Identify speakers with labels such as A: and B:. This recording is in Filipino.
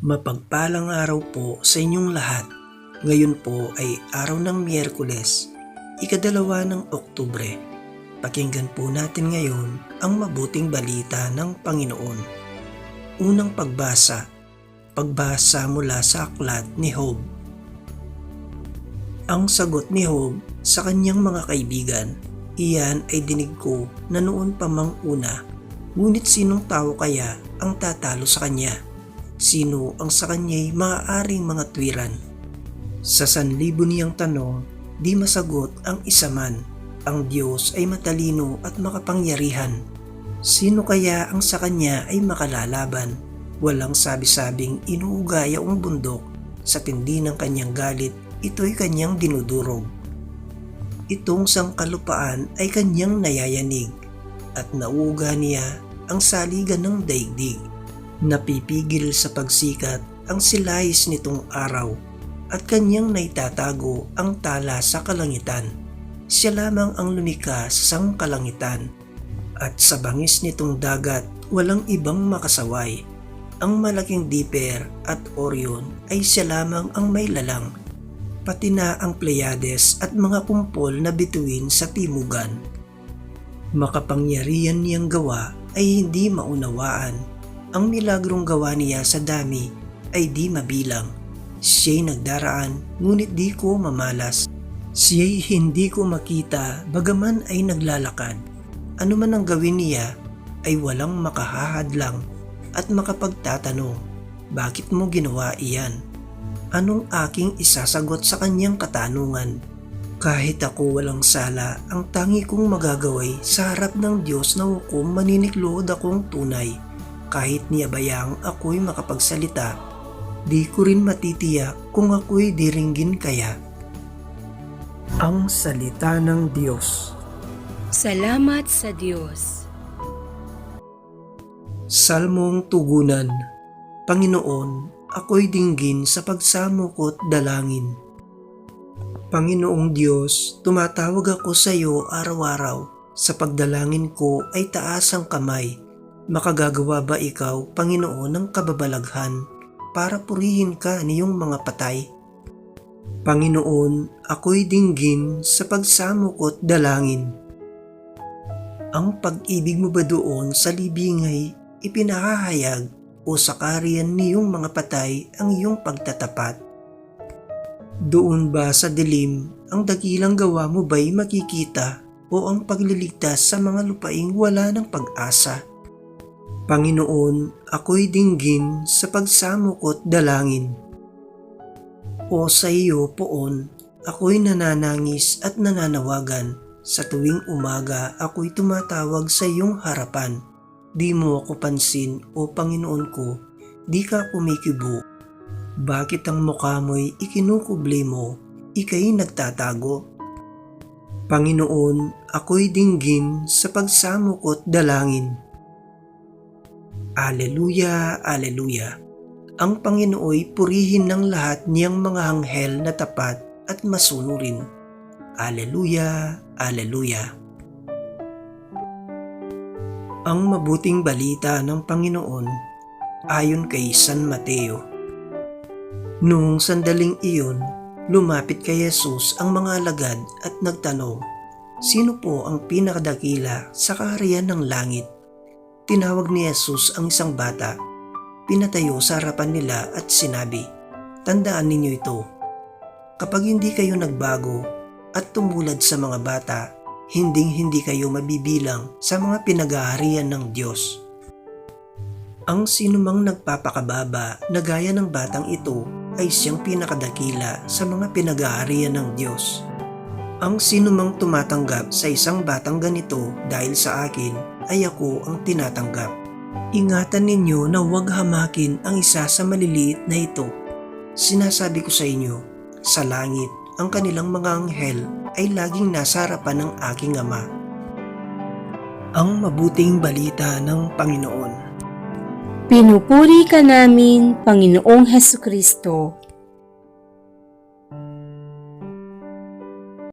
A: Mapagpalang araw po sa inyong lahat. Ngayon po ay araw ng Miyerkules, ikadalawa ng Oktubre. Pakinggan po natin ngayon ang mabuting balita ng Panginoon. Unang pagbasa, pagbasa mula sa aklat ni Job. Ang sagot ni Job sa kanyang mga kaibigan, iyan ay dinig ko na noon pa mang una, ngunit sinong tao kaya ang tatalo sa kanya? Sino ang sa kanya'y maaaring mga tuwiran? Sa sanlibo niyang tanong, di masagot ang isa man. Ang Diyos ay matalino at makapangyarihan. Sino kaya ang sa kanya ay makalalaban? Walang sabi-sabing inuugaya ang bundok. Sa tindi ng kanyang galit, ito'y kanyang dinudurog. Itong sangkalupaan ay kanyang nayayanig at nauuga niya ang saligan ng daigdig. Napipigil sa pagsikat ang silahis nitong araw at kanyang naitatago ang tala sa kalangitan. Siya lamang ang lumika sa sangkalangitan at sa bangis nitong dagat walang ibang makasaway. Ang malaking Dipper at Orion ay siya lamang ang may lalang, pati na ang Pleiades at mga kumpol na bituin sa timugan. Makapangyarihan niyang gawa ay hindi maunawaan. Ang milagrong gawa niya sa dami ay di mabilang. Siya'y nagdaraan, ngunit di ko mamalas. Siya'y hindi ko makita, bagaman ay naglalakad. Ano man ang gawin niya, ay walang makahahadlang at makapagtatanong, bakit mo ginawa iyan? Anong aking isasagot sa kanyang katanungan? Kahit ako walang sala, ang tangi kong magagaway sa harap ng Diyos na hukom maniniklod akong tunay. Kahit niyabayang ako'y makapagsalita, di ko rin matitiyak kung ako'y diringgin kaya. Ang Salita ng Diyos
B: Salamat sa Diyos.
A: Salmong Tugunan Panginoon, ako'y dinggin sa pagsamukot dalangin. Panginoong Diyos, tumatawag ako sa iyo araw-araw. Sa pagdalangin ko ay taas ang kamay. Makagagawa ba ikaw, Panginoon, ng kababalaghan para purihin ka niyong mga patay? Panginoon, ako'y dinggin sa pagsamukot dalangin. Ang pag-ibig mo ba doon sa libingay ipinahahayag o sa kariyan niyong mga patay ang iyong pagtatapat? Doon ba sa dilim ang dakilang gawa mo ba'y makikita o ang pagliligtas sa mga lupaing wala ng pag-asa? Panginoon, ako'y dinggin sa pagsamukot dalangin. O sa iyo poon, ako'y nananangis at nananawagan. Sa tuwing umaga ako'y tumatawag sa iyong harapan. Di mo ako pansin o Panginoon ko, di ka kumikibo. Bakit ang mukha mo'y ikinukubli mo, ika'y nagtatago? Panginoon, ako'y dinggin sa pagsamukot dalangin. Aleluya, Aleluya. Ang Panginooy purihin ng lahat niyang mga anghel na tapat at masunurin. Aleluya, Aleluya. Ang mabuting balita ng Panginoon ayon kay San Mateo. Noong sandaling iyon, lumapit kay Jesus ang mga alagad at nagtanong, Sino po ang pinakadakila sa kaharian ng langit? Tinawag ni Jesus ang isang bata, pinatayo sa harapan nila at sinabi, Tandaan ninyo ito, kapag hindi kayo nagbago at tumulad sa mga bata, hinding hindi kayo mabibilang sa mga pinag-aarian ng Diyos. Ang sinumang nagpapakababa na gaya ng batang ito ay siyang pinakadakila sa mga pinag-aarian ng Diyos. Ang sinumang tumatanggap sa isang batang ganito dahil sa akin ay ako ang tinatanggap. Ingatan ninyo na huwag hamakin ang isa sa maliliit na ito. Sinasabi ko sa inyo, sa langit ang kanilang mga anghel ay laging nasa harapan ng aking ama. Ang mabuting balita ng Panginoon.
B: Pinupuri ka namin, Panginoong Heso Kristo.